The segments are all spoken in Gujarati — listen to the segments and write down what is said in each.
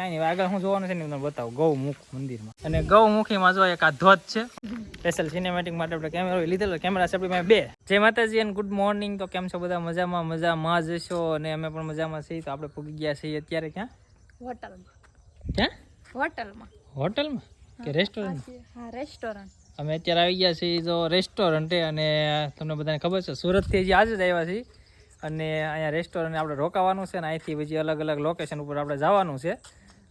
કાંઈ નહીં આગળ હું જોવાનું છે ને તમને બતાવું. ગૌમુખ મંદિરમાં. અને ગૌમુખીમાં જો એક આ ધ્વજ છે સ્પેશિયલ સિનેમેટિક માટે આપણે કેમેરો લીધેલો. કેમેરા છે આપણી બે. જય માતાજી અને ગુડ મોર્નિંગ તો કેમ છો બધા? મજામાં મજામાં જ અને અમે પણ મજામાં છીએ. તો આપણે પૂગી ગયા છીએ અત્યારે ક્યાં? હોટલમાં. ક્યાં? હોટલમાં. હોટલમાં? કે રેસ્ટોરન્ટ હા રેસ્ટોરન્ટ અમે અત્યારે આવી ગયા છીએ જો રેસ્ટોરન્ટે અને તમને બધાને ખબર છે સુરતથી હજી આજે જ આવ્યા છીએ. અને અહીંયા રેસ્ટોરન્ટ આપણે રોકાવાનું છે અને અહીંથી પછી અલગ અલગ લોકેશન ઉપર આપણે જવાનું છે.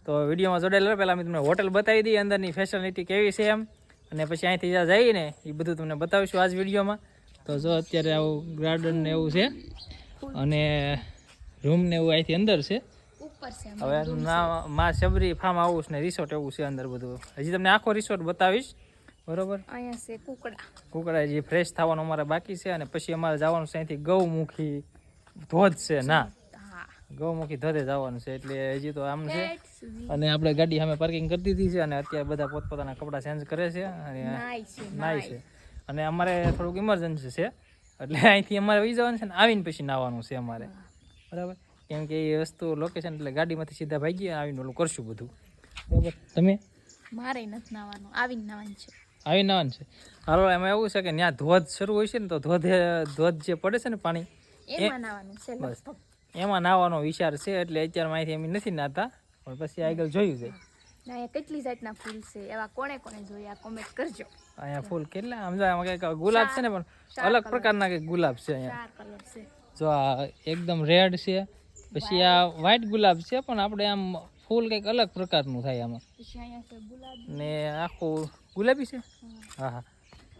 તો વિડીયોમાં જોડાયેલો પહેલાં અમે તમને હોટલ બતાવી દઈએ અંદરની ફેસિલિટી કેવી છે એમ. અને પછી અહીંથી જ્યાં જઈને એ બધું તમને બતાવીશું આજ વિડીયોમાં. તો જો અત્યારે આવું ગાર્ડન ને એવું છે. અને રૂમ ને એવું અહીંથી અંદર છે. હવે નામમાં શબરી ફાર્મ હાઉસ ને રિસોર્ટ એવું છે અંદર બધું. હજી તમને આખો રિસોર્ટ બતાવીશ. બરોબર? અહીંયા છે કુકડા. કુકડા જે ફ્રેશ થવાનું અમારે બાકી છે અને પછી અમારે જવાનું છે અહીંથી ગૌમુખી ધોધ છે ના. ગૌમુખી ધોધે જવાનું છે એટલે હજી તો આમ છે. અને આપણે ગાડી સામે પાર્કિંગ કરી દીધી છે અને અત્યારે બધા પોતપોતાના કપડાં ચેન્જ કરે છે અને નાય છે અને અમારે થોડુંક ઇમરજન્સી છે. એટલે અહીંથી અમારે વહી જવાનું છે ને આવીને પછી નાવાનું છે અમારે. બરાબર? કેમ કે એ વસ્તુ લોકેશન એટલે ગાડીમાંથી સીધા ભાગીએ આવીને ઓલું કરશું બધું. બરાબર? તમે? મારે નથી નાવાનું આવીને નાવાનું છે. આવી નાવાનું છે. હાલો એમાં એવું છે કે ત્યાં ધોધ શરૂ હોય છે ને તો ધોધે ધોધ જે પડે છે ને પાણી એમાં નાવાનું છે બસ. એમાં નાવાનો વિચાર છે એટલે અત્યારે માહિતી એમ નથી નાતા પણ પછી આગળ જોયું છે. અહીંયા કેટલી જાતના ફૂલ છે એવા કોણે કોણે જોયા કોમેન્ટ કરજો. અહીંયા ફૂલ કેટલા? આમાં કંઈક ગુલાબ છે ને પણ અલગ પ્રકારના કંઈક ગુલાબ છે અહીંયા. જો આ એકદમ રેડ છે પછી આ વ્હાઇટ ગુલાબ છે પણ આપણે આમ ફૂલ કંઈક અલગ પ્રકારનું થાય આમાં. ને આખું ગુલાબી છે? હા. હા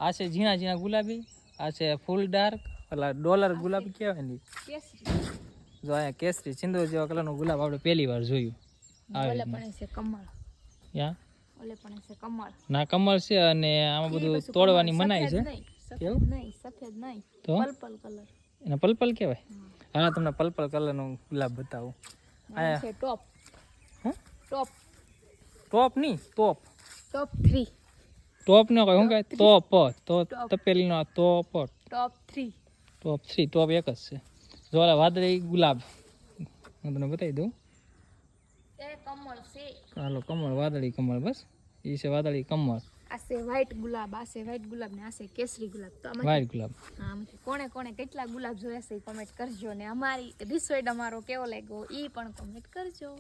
આ છે ઝીણા ઝીણા ગુલાબી આ છે ફૂલ ડાર્ક પેલા ડોલર ગુલાબી કહેવાય ને જો અહીંયા કેસરી સિંદૂર જેવા કલરનું ગુલાબ આપણે પહેલી વાર જોયું. ઓલે પણ છે કમળ. યા? ઓલે પણ છે કમળ. ના કમળ છે અને આમાં બધું તોડવાની મનાઈ છે? કેવું? નહીં સફેદ નહીં. Purple colour. એને પલપલ કહેવાય? હા. તમને પલપલ કલરનો ગુલાબ બતાવું. અહીંયા છે ટોપ. હ? ટોપ. ટોપ નહીં ટોપ. Top three. ટોપ ન કહે કહે તોપ તો ટોપ. તપેલીનો ટોપ ટોપ થ્રી. ટોપ થ્રી ટોપ એક જ છે. જો વાદળી ગુલાબ. હું તમને બતાવી દઉં. એ કમળ છે. હાલો કમળ વાદળી કમળ બસ. એ છે વાદળી કમળ. આ છે વ્હાઈટ ગુલાબ આ છે વ્હાઈટ ગુલાબ ને આ છે કેસરી ગુલાબ. તો આમાંથી વ્હાઈટ ગુલાબ. આમાંથી કોણે કોણે કેટલા ગુલાબ જોયા છે કમેન્ટ કરજો ને અમારી રિસોર્ટ અમારો કેવો લાગ્યો એ પણ કોમેન્ટ કરજો.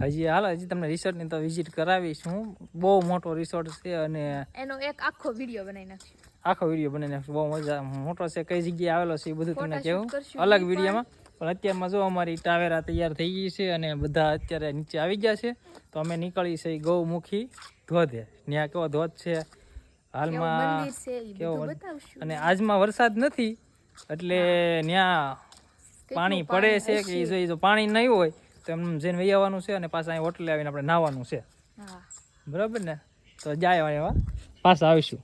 હજી હાલો હજી તમને રિસોર્ટની તો વિઝિટ કરાવીશ હું. બહુ મોટો રિસોર્ટ છે અને એનો એક આખો વીડિયો બનાવી નાખ્યો આખો વીડિયો બનાવી નાખશું બહુ મજા મોટો છે કઈ જગ્યાએ આવેલો છે એ બધું તમને કહેવું અલગ વિડીયોમાં. પણ અત્યારમાં જો અમારી ટાવેરા તૈયાર થઈ ગઈ છે અને બધા અત્યારે નીચે આવી ગયા છે તો અમે નીકળી છે ગૌમુખી ધોધે. ત્યાં કેવો ધોધ છે હાલમાં કેવો અને આજમાં વરસાદ નથી એટલે ત્યાં પાણી પડે છે કે જો જો પાણી નહીં હોય તો એમ જઈને વહી આવવાનું છે અને પાછા અહીં હોટલે આવીને આપણે નાહવાનું છે. બરાબર ને? તો જાય એવા પાછા આવીશું.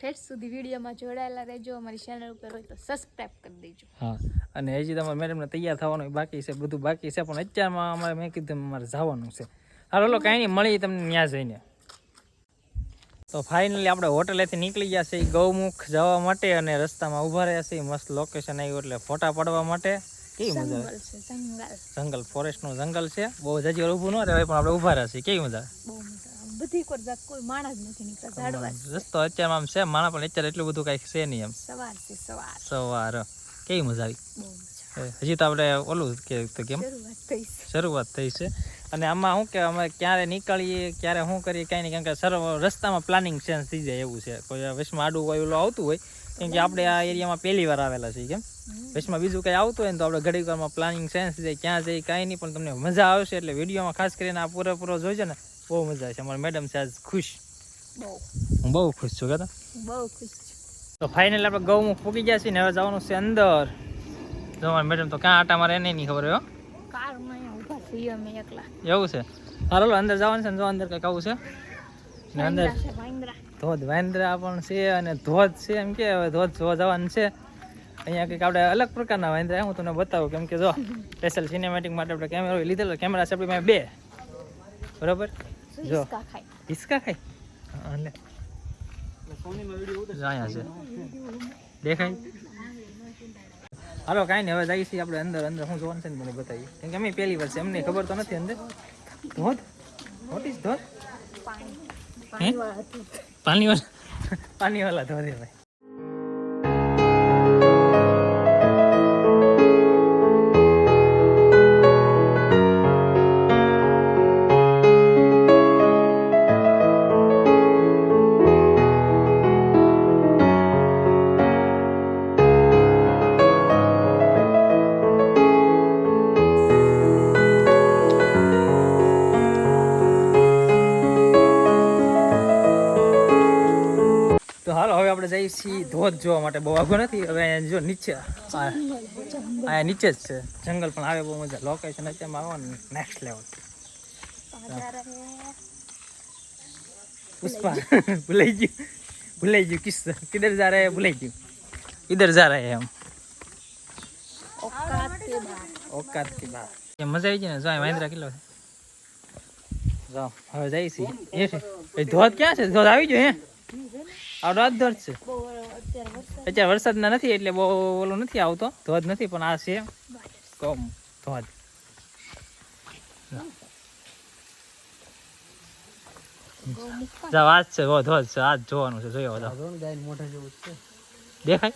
ઠેઠ સુધી વિડીયોમાં જોડાયેલા રહેજો. અમારી ચેનલ ઉપર હોય તો સબસ્ક્રાઇબ કરી દેજો. હા અને હજી તમારે મેડમને તૈયાર થવાનું બાકી છે બધું બાકી છે પણ અત્યારમાં અમારે મેં કીધું અમારે જવાનું છે. હાલો લો કાંઈ નહીં મળી તમને ત્યાં જઈને. તો ફાઇનલી આપણે હોટલેથી નીકળી ગયા છે ગૌમુખ જવા માટે અને રસ્તામાં ઊભા રહ્યા છે મસ્ત લોકેશન આવ્યું એટલે ફોટા પાડવા માટે. કેવી મજા આવે? જંગલ ફોરેસ્ટનું જંગલ. છે. બહુ જજી ઊભું ન રહેવાય પણ આપણે ઊભા રહ્યા છીએ. કેવી મજા બહુ મજા આવે. બધી કોર જાત કોઈ માણસ નથી નીકળતા ઝાડવા. રસ્તો અત્યારમાં આમ છે માણા પણ અત્યારે એટલું બધું કાંઈક છે નહીં એમ સવાર છે સવાર. સવાર કેવી મજા આવી? હજી તો આપણે ઓલું કે કેમ? શરૂઆત થઈ છે. અને આમાં શું કે અમે ક્યારે નીકળીએ ક્યારે શું કરીએ કાંઈ નહીં કારણ કે સર રસ્તામાં પ્લાનિંગ ચેન્જ થઈ જાય એવું છે. કોઈ વચમાં આડું કોઈ ઓલું આવતું હોય કેમ કે આપણે આ એરિયામાં પહેલી વાર આવેલા છીએ કેમ? વચમાં બીજું કંઈ આવતું હોય ને તો આપણે ઘડી વારમાં પ્લાનિંગ ચેન્જ થઈ જાય ક્યાં જઈએ કાંઈ નહીં પણ તમને મજા આવશે એટલે વિડીયોમાં ખાસ કરીને આ પૂરેપૂરો જોઈજો ને. બહુ મજા આવશે અમારા મેડમ છે આજ ખુશ. બહુ. હું બહુ ખુશ છું કહેતા બહુ ખુશ છું. તો ફાઇનલ આપણે ગૌમુખ પૂકી ગયા છીએ ને હવે જવાનું છે અંદર. જો અમારા મેડમ તો ક્યાં આટા મારે એને નહીં ખબર હોય હો. એવું છે. હાલો અંદર જવાનું છે ને જો અંદર કંઈક આવું છે. ને અંદર છે વાંદરા. ધોધ. વાંદરા પણ છે અને ધોધ છે એમ કે હવે ધોધ જોવા જવાનું છે. અહીંયા કંઈક આપણે અલગ પ્રકારના વાંદરા હું તમને બતાવું કેમ કે જો સ્પેશિયલ સિનેમેટિક માટે આપણે કેમેરો લીધેલો કેમેરા છે આપણી બે. બરાબર? જો. હિસકા ખાય હા, લે દેખાય હાલો કાંઈ નહીં હવે જઈએ છીએ આપણે અંદર અંદર શું જોવાનું છે ને મને બતાવીએ. કેમ કે અમે પહેલી વાર છે અમને ખબર તો નથી અંદર. ધોધ? વોટ ઇઝ ધોધ? પાણી. હે? પાણીવાળા ધોધે. ભાઈ. આવી ધોધ જોવા માટે બહુ આઘો નથી. હવે જો નીચે અહીંયા નીચે જ છે. જંગલ પણ આવે બહુ મજા. લોકેશન અત્યારમાં આવો ને નેક્સ્ટ લેવલ પુષ્પા ભૂલાઈ ગયું. ભૂલાઈ ગયું. કિસ્સો કિધર જા રહે ભૂલાઈ ગયું. કિધર જા રહે એમ. ઓકાત કે બા. મજા આવી જાય ને? જાય મહેન્દ્રા કિલો જાઓ હવે જાય છે. ધોધ ક્યાં છે? ધોધ આવી ગયો હે? આ છે. બહુ અત્યારે વરસાદ અત્યારે વરસાદના નથી એટલે બહુ ઓલો નથી આવતો. ધોધ નથી પણ આ છે. કમ ધોધ. ગૌમુખ જાવ આજ છે ધોધ ધોધ છે આજ જોવાનું છે જોયો જાવ દેખાય?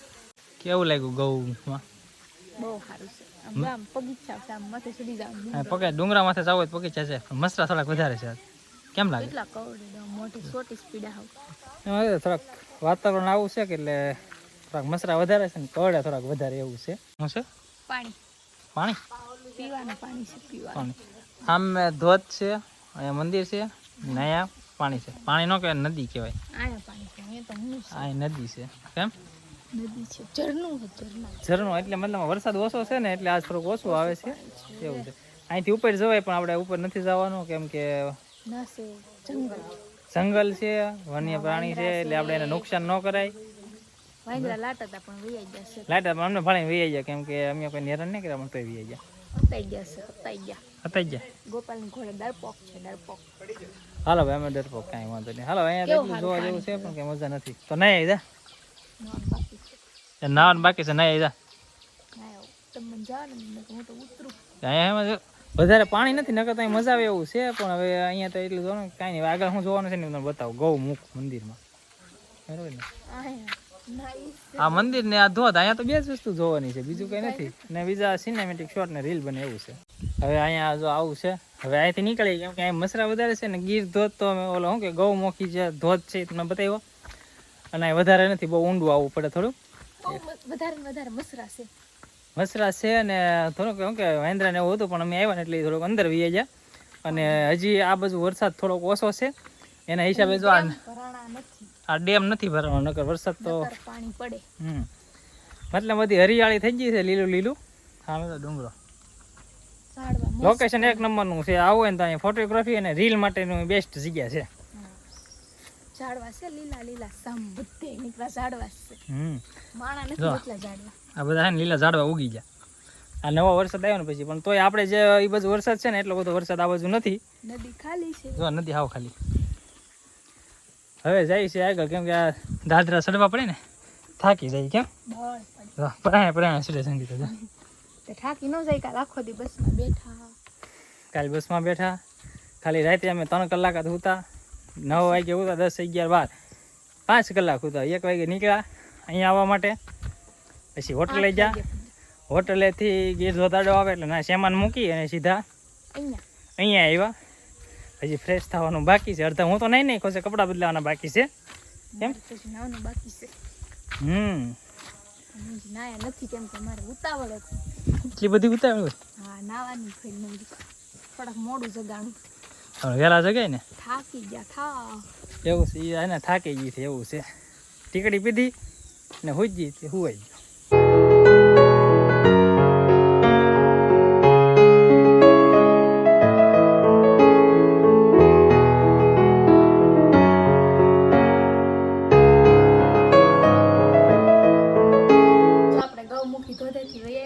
કેવું લાગ્યું ગૌમાં? બહુ પગે ડુંગરા માથે જાવ તો પગીચા છે મસરા થોડાક વધારે છે. કેમ લાગે? કેટલા કવડે મોટી છોટી સ્પીડ આવ. એમાં થોડાક વાતાવરણ આવું છે કે એટલે થોડાક મસરા વધારે છે ને કવડે થોડાક વધારે એવું છે. શું છે? પાણી. પાણી? પીવાનું પાણી છે પીવાનું. આમ ધોધ છે અહીંયા મંદિર છે ને અહીંયા પાણી છે. પાણી નો કહેવાય નદી કહેવાય. આયા પાણી છે અહીંયા તો હું આ નદી છે. કેમ? નદી છે ઝરણું છે ઝરણું. એટલે મતલબ વરસાદ ઓછો છે ને એટલે આજ થોડુંક ઓછું આવે છે. એવું છે. અહીંથી ઉપર જવાય પણ આપણે ઉપર નથી જવાનું કેમ કે જંગલ છે વન્ય પ્રાણી છે એટલે આપણે એને નુકસાન ન કરાય. લાટા પણ વૈયા અમને ભણે વી ગયા કેમ કે અમે કોઈ નેરણ નહીં કર્યા તો તોય વી જાય હતાઈ ગયા છે હતાઈ ગયા. હતા ગયા? ગોપાલની ઘોડે ડરપોક છે ડરપોક. હાલો ભાઈ અમે ડરપોક કાંઈ વાંધો નહીં. હાલો અહીંયા એટલું જોવા જેવું છે પણ કઈ મજા નથી. તો નહીં આવી જા. નોન બાકી છે. એ નાવાનું બાકી છે નહીં આવી. જા અહીંયા એમાં વધારે પાણી નથી, નકર તો મજા આવે એવું છે, પણ હવે અહીંયા તો એટલું જોવાનું કાંઈ નહીં. આગળ હું જોવાનું છે ને તમને બતાવું. ગૌ મુખ મંદિરમાં. બરાબર ને. આ મંદિર ને આ ધોધ, અહીંયા તો બે જ વસ્તુ જોવાની છે. બીજું કઈ નથી. ને બીજા સિનેમેટિક શોટ ને રીલ બને એવું છે. હવે અહીંયા જો આવું છે. હવે અહીંથી નીકળી કેમ કે અહીંયા મસરા વધારે છે ને ગીર ધોધ તો અમે ઓલો શું કે ગૌમુખી જે ધોધ છે તમને બતાવ્યો. અને અહીં વધારે નથી, બહુ ઊંડું આવવું પડે થોડું. વધારે વધારે મસરા છે. મસરા છે અને થોડુંક શું કે મહેન્દ્રા ને એવું હતું પણ અમે આવ્યા ને એટલે થોડોક અંદર વીએ ગયા. અને હજી આ બાજુ વરસાદ થોડોક ઓછો છે. એના હિસાબે જો આ ડેમ નથી ભરવાનો નકર વરસાદ તો પાણી પડે. હમ. મતલબ બધી હરિયાળી થઈ ગઈ છે લીલું લીલું. હા તો ડુંગરો. લોકેશન એક નંબરનું છે આવું હોય ને તો અહીંયા ફોટોગ્રાફી અને રીલ માટેનું બેસ્ટ જગ્યા છે. ઝાડવા છે લીલા લીલા સામ બધે નીકળા ઝાડવા છે હમ. માણા નથી એટલા ઝાડવા. આ બધા ને લીલા ઝાડવા ઉગી ગયા. આ નવો વરસાદ આવ્યો ને પછી પણ તોય આપણે જે એ બાજુ વરસાદ છે ને એટલો બધો વરસાદ આ બાજુ નથી. નદી ખાલી છે. જો નથી હાવ ખાલી. હવે જાય છે આગળ કેમ કે આ દાદરા સડવા પડે ને થાકી જાય કેમ? પરાણે પરાણે ચડે સંગીત થાકી ન જાય કાલ આખો દી બસમાં બેઠા. કાલે બસમાં બેઠા. ખાલી રાતે અમે ત્રણ કલાક જ હતા. નવ વાગે ઉતા દસ અગિયાર બાર. પાંચ કલાક ઉતા એક વાગે નીકળ્યા અહીંયા આવવા માટે. પછી હોટલે જા. હોટલેથી ગીર ધોતાડો આવે એટલે ના સામાન મૂકી અને સીધા અહીંયા. આવ્યા. હજી ફ્રેશ થવાનું બાકી છે. અડધા હું તો નહીં નહીં ખોશે કપડાં બદલાવાના બાકી છે. કેમ? બાકી છે. હમ. નાયા નથી કેમ કે મારે ઉતાવળ હતી. એટલી બધી ઉતાવળ હા નાવાની થોડાક મોડું જગાણું. વહેલા જગાય ને? થાકી ગયા થા. એવું છે એને થાકી ગઈ છે એવું છે. ટીકડી પીધી ને હુજી તે હુવાઈ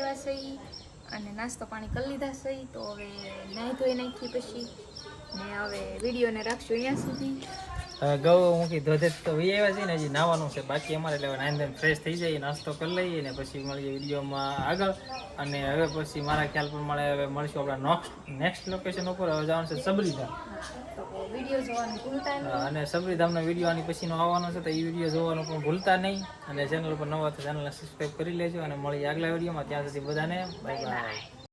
આવ્યા અને નાસ્તો પાણી કરી લીધા છે તો હવે નાહી ધોઈ નાખી પછી. ને હવે વિડીયોને રાખશું અહીંયા સુધી. હવે ગૌ મૂકી ધોધે તો વી આવ્યા છે ને હજી નાવાનું છે બાકી અમારે એટલે નાઈન ફ્રેશ થઈ જઈએ નાસ્તો કરી લઈએ ને પછી મળીએ વિડીયોમાં આગળ. અને હવે પછી મારા ખ્યાલ પ્રમાણે હવે મળશું આપણા નેક્સ્ટ લોકેશન ઉપર હવે જવાનું છે સબરીધામ. અને સબરીધામનો વીડિયો આની પછીનો આવવાનો છે તો એ વીડિયો જોવાનું પણ ભૂલતા નહીં. અને ચેનલ ઉપર નવા તો ચેનલને સબસ્ક્રાઈબ કરી લેજો અને મળીએ આગલા વિડીયોમાં. ત્યાં સુધી બધાને બાય બાય